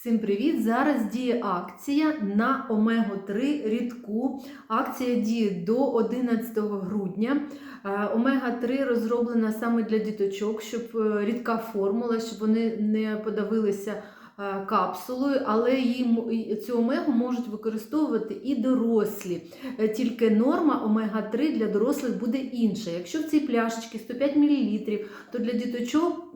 Всім привіт! Зараз діє акція на Омегу-3 рідку. Акція діє до 11 грудня. Е, Омега-3 розроблена саме для діточок, щоб е, рідка формула, щоб вони не подавилися е, капсулою, але її, цю омегу можуть використовувати і дорослі. Тільки норма омега-3 для дорослих буде інша. Якщо в цій пляшечці 105 мл, то для діточок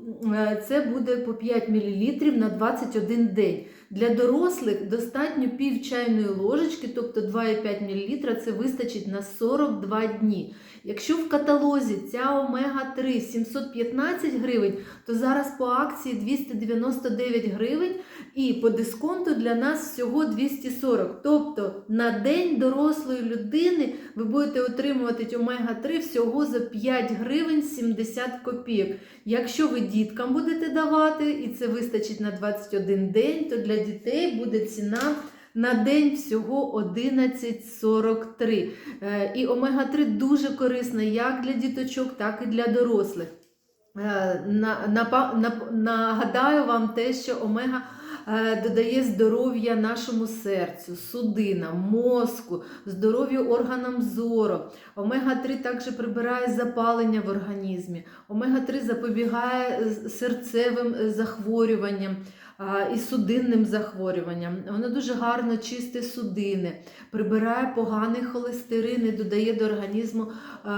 це буде по 5 мл на 21 день. Для дорослих достатньо пів чайної ложечки, тобто 2,5 мл, це вистачить на 42 дні. Якщо в каталозі ця омега-3 715 гривень, то зараз по акції 299 гривень і по дисконту для нас всього 240. Тобто на день дорослої людини ви будете отримувати омега-3 всього за 5 гривень 70 копійок. Якщо ви діткам будете давати, і це вистачить на 21 день, то для дітей буде ціна на день всього 11,43. Е, І омега-3 дуже корисна як для діточок, так і для дорослих. Е, Нагадаю вам те, що омега додає здоров'я нашому серцю, судинам, мозку, здоров'ю органам зору. Омега-3 також прибирає запалення в організмі. Омега-3 запобігає е, серцевим е, захворюванням і судинним захворюванням. Воно дуже гарно чистить судини, прибирає поганий холестерин і додає до організму е,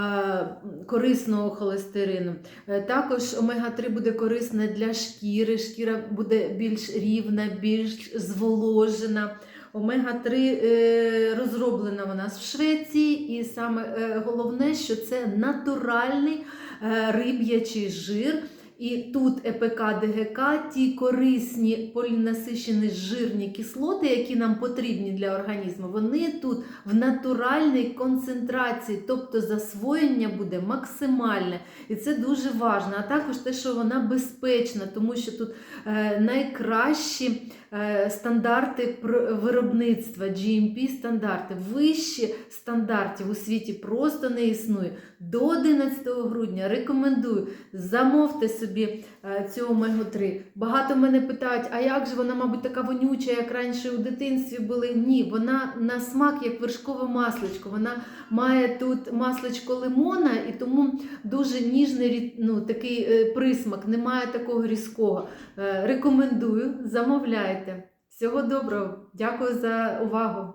корисного холестерину. Е, Також омега-3 буде корисна для шкіри, шкіра буде більш рівна, більш зволожена. Омега-3 е, розроблена вона в Швеції, і саме е, головне, що це натуральний е, риб'ячий жир. І тут ЕПК ДГК, ті корисні полінасичені жирні кислоти, які нам потрібні для організму, вони тут в натуральній концентрації, тобто засвоєння буде максимальне. І це дуже важливо. А також те, що вона безпечна, тому що тут е, найкращі стандарти виробництва, GMP стандарти, вищі стандартів у світі просто не існує. До 11 грудня рекомендую замовте собі е, цю омегу 3. Багато мене питають, а як же вона, мабуть, така вонюча, як раніше у дитинстві були? Ні, вона на смак як вершкове масличко. Вона має тут масличко лимона і тому дуже ніжний ну, такий е, присмак, немає такого різкого. Е, Рекомендую, замовляйте. Всього доброго, дякую за увагу.